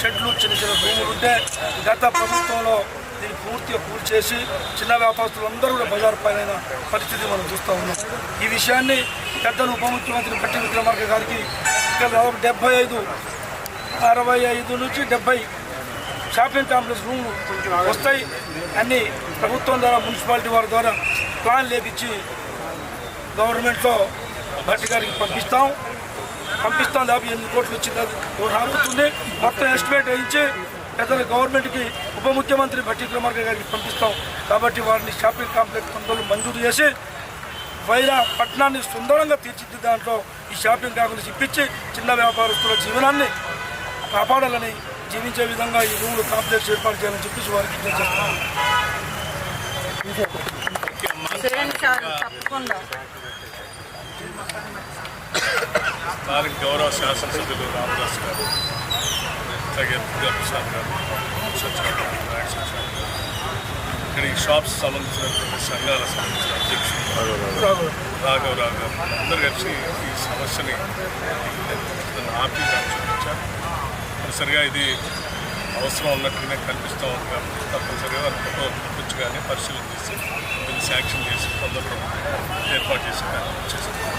షెడ్లు చిన్న చిన్న భూములు ఉంటే గత ప్రభుత్వంలో దీన్ని పూర్తిగా పూర్తి చేసి చిన్న వ్యాపారస్తులు అందరూ కూడా బజారు పైన పరిస్థితి మనం చూస్తూ ఉన్నాం. ఈ విషయాన్ని పెద్దలు ఉప ముఖ్యమంత్రి పట్టి విక్రమార్క గారికి ఇక్కడ దాదాపు డెబ్బై ఐదు అరవై ఐదు నుంచి డెబ్బై షాపింగ్ కాంప్లెక్స్ రూమ్లు వస్తాయి. అన్ని ప్రభుత్వం ద్వారా మున్సిపాలిటీ వారి ద్వారా ప్లాన్ లేపించి గవర్నమెంట్లో భట్టి గారికి పంపిస్తాం. పంపిస్తాం దాదాపు ఎనిమిది కోట్లు వచ్చింది అది మొత్తం ఎస్టిమేట్ వేయించి పెద్దల గవర్నమెంట్కి ఉప ముఖ్యమంత్రి భట్టి కుమార్ గారికి పంపిస్తాం. కాబట్టి వారిని షాపింగ్ కాంప్లెక్స్ పనులు మంజూరు చేసి వైరా పట్టణాన్ని సుందరంగా తీర్చిదిద్దే దాంట్లో ఈ షాపింగ్ కాంప్లెక్స్ ఇప్పించి చిన్న వ్యాపారస్తుల జీవనాన్ని కాపాడాలని జీవించే విధంగా ఈ రూములు కాంప్లెక్స్ ఏర్పాటు చేయాలని చెప్పేసి వారికి విజ్ఞప్తి చేస్తున్నాను తప్పకుండా. దానికి గౌరవ శాసనసభ్యులు రామదాస్ గారు అలాగే దుర్గా ప్రసాద్ గారు సత్యనారాయణ ఇక్కడ ఈ షాప్స్ సంబంధించినటువంటి సంఘాల సంబంధించిన అధ్యక్షులు రాఘవరావు గారు అందరు కలిసి ఈ సమస్యని నన్ను ఆపి నాకు చూపించారు. తప్పనిసరిగా ఇది అవసరం ఉన్నట్టుగానే కనిపిస్తూ ఉంది కాబట్టి తప్పనిసరిగా వారి ఫోటో పంపించగానే పరిశీలన చేసి దీన్ని శాంక్షన్ చేసి తొందరలో ఏర్పాటు చేసి చేస్తాం.